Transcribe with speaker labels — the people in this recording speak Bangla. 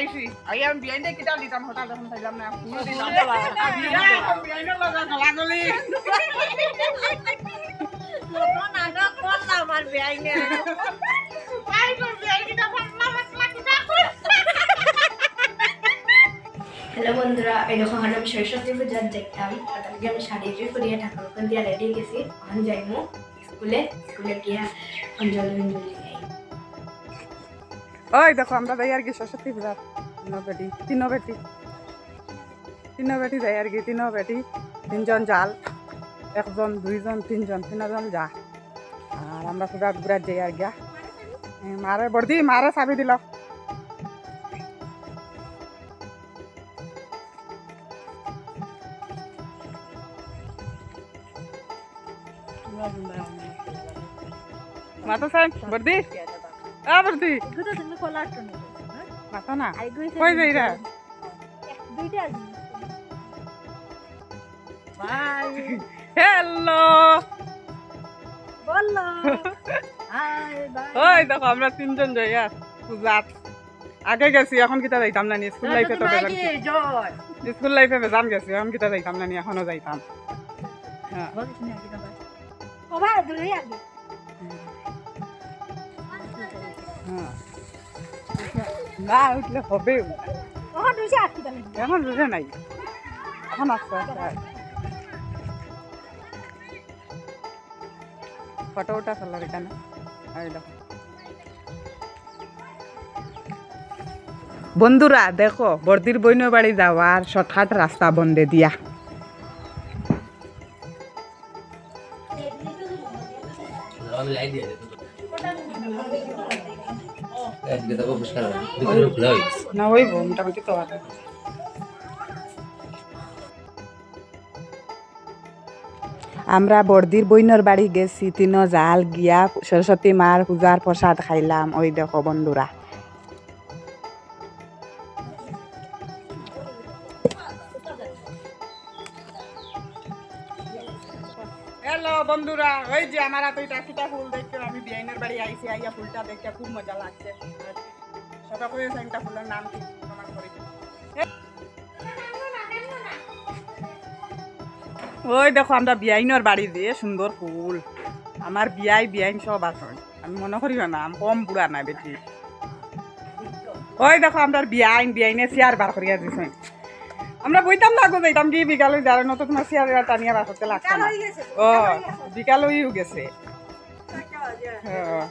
Speaker 1: আইছি। আই আমি বিয়াইন দে কিটা দিতাম হঠাৎ যখন পাইলাম না পুরো দিতাম বিয়াইনের লগা
Speaker 2: বেআইনে
Speaker 1: আই তো বিয়াইন
Speaker 3: হ্যালো বন্ধুরা এই দেখো এখন আমি সরস্বতী পূজার দেখতাম আর তার আমি শাড়ি করিয়া ঠাকুর ওখান দিয়ে রেডি গেছি। এখন যাইমু স্কুলে। স্কুলে গিয়া অঞ্জলি অঞ্জলি
Speaker 1: ওই দেখো আমরা আর কি সরস্বতী পূজার। তিনো বেটি তিনো বেটি তিনো বেটি যাই আর কি তিনো বেটি তিনজন জাল, একজন, দুইজন, তিনজন তিনজন যা। আর আমরা পূজাত ঘুরাত যাই আর গিয়া। মারে বর্দি মারে চাবি দিল। মাতো সাইন বর্দি আ বর্দি
Speaker 2: তুমি
Speaker 1: না? কই যাই রে
Speaker 2: দুইটা বাই।
Speaker 1: হ্যালো
Speaker 2: বলল
Speaker 1: ওই দেখো আমরা তিনজন যাই আর পূজাত আগে গেছি এখন কিতা যাইতাম নানি স্কুল লাইফে তো স্কুল লাইফে বেজান গেছি এখন কিতা যাইতাম নানি এখনও যাইতাম। হ্যাঁ। হ্যাঁ। না উঠলে হবে
Speaker 2: ওখানে দুইটা আটকে দিলাম
Speaker 1: এখন বুঝে নাই। এখন আসছে। ফটো এখানে। এই দেখো। বন্ধুরা দেখো বর্দির বৈন্য বাড়ি যাওয়ার শর্টকাট রাস্তা বন্ধে দিয়া। আমরা বর্দির বইনর বাড়ি গেছি তিন জাল গিয়া সরস্বতী মার পূজার প্রসাদ খাইলাম। ওই দেখো বন্ধুরা। হ্যালো বন্ধুরা ওই যে আমার হাতে এটা কিটা ফুল দেখতে, আমি বিআইনের বাড়ি আইছি, আইয়া ফুলটা দেখতে খুব মজা লাগছে। সবাই করে একটা ফুলের নাম কি? প্রমাণ করি ওই দেখো, আমরা বিআইনের বাড়ি দিয়ে সুন্দর ফুল। আমার বিয়াই বিআইন সব আসন আমি মনে করি না আমি কম বুড়া না বেটি ওই দেখো, আমরা বিআইন বিআইনে চেয়ার বার করিয়া দিছে। আমরা বইতাম না গো যাইতাম কি বিকালে যারা নতো তোমার চেয়ার টানিয়া বার করতে লাগছে না। ও বিকাল হয়েও গেছে। হ্যাঁ।